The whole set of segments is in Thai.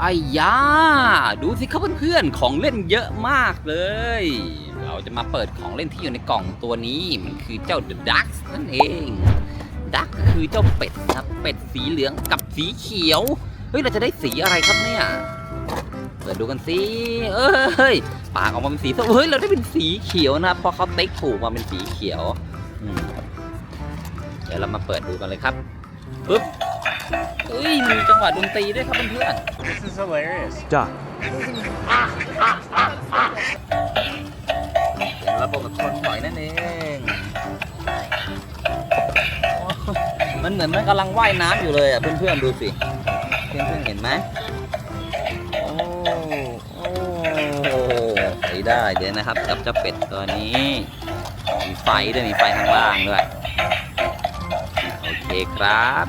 ไอ้ยาดูสิครับเพื่อนๆ ของเล่นเยอะมากเลย เราจะมาเปิดของเล่นที่อยู่ในกล่องตัวนี้ มันคือเจ้า The Duck นั่นเองดักก็คือเจ้าเป็ดนะครับเป็ดสีเหลืองกับสีเขียว เฮ้ย เราจะได้สีอะไรครับเนี่ย เปิดดูกันสิเอ้ยปากออกมาเป็นสีส้มเฮ้ย เราได้เป็นสีเขียวนะเพราะเขาเต็กถูกมาเป็นสีเขียว เดี๋ยวเรามาเปิดดูกันเลยครับ ปึ๊บเฮ้ยมีจังหวะดนตรีด้วยครับเพื่อน This is hilarious. Duck. ๆเป็นระบบแบบชนหอยนั่นเองโอ้มันเหมือนมันกำลังว่ายน้ำอยู่เลยอะเพื่อนๆดูสิ เพื่อนๆเห็นไหมโอ้โอ้ใช้ได้เดี๋ยวนะครับกับเจ้าเป็ดตัวนี้มีไฟด้วยมีไฟข้างล่างด้วยโอเคครับ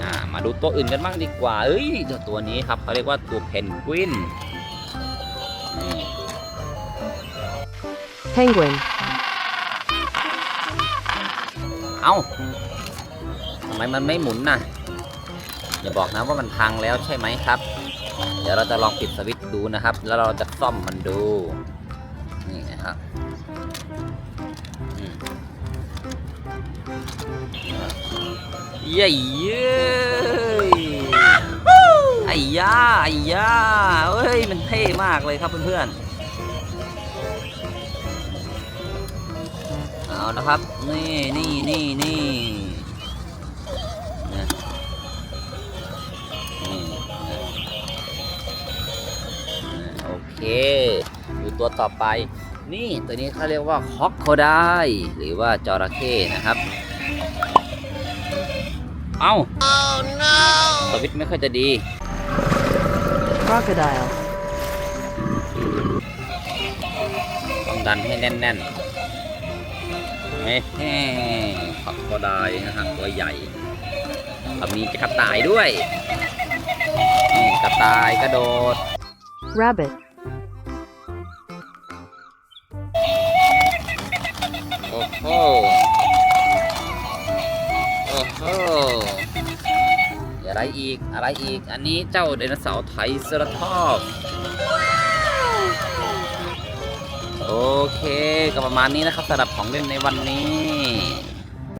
อ่ามาดูตัวอื่นกันบ้างดีกว่า เอ้ยเจ้าตัวนี้ครับเขาเรียกว่าตัวเพนกวินนี่ Penguin. เอ้าทำไมมันไม่หมุนน่ะ อย่าบอกนะว่ามันพังแล้วใช่ไหมครับ เดี๋ยวเราจะลองปิดสวิตช์ดูนะครับ แล้วเราจะซ่อมมันดู นี่นะครับอืมเย้เย้ไอ้ย่าไอ้ย่าเอ้ย มันเท่มากเลยครับเพื่อนๆ เอานะครับ นี่นี่นี่นี่นี่โอเค ตัวต่อไป นี่ตัวนี้เขาเรียกว่าคอกโคไดหรือว่าจระเข้นะครับ เอ้าสวิตช์ไม่ค่อยจะดี Crocodile. ต้องดันให้แน่นๆเฮ้คอกโคไดนะครับตัวใหญ่แล้วมีกระต่ายด้วยนี่กระต่ายกระโดด Rabbit. โอ้โหโอ้โหอะไรอีกอะไรอีก อันนี้เจ้าไดโนเสาร์ไทเซราทอปโอเค ก็ประมาณนี้นะครับสำหรับของเล่นในวันนี้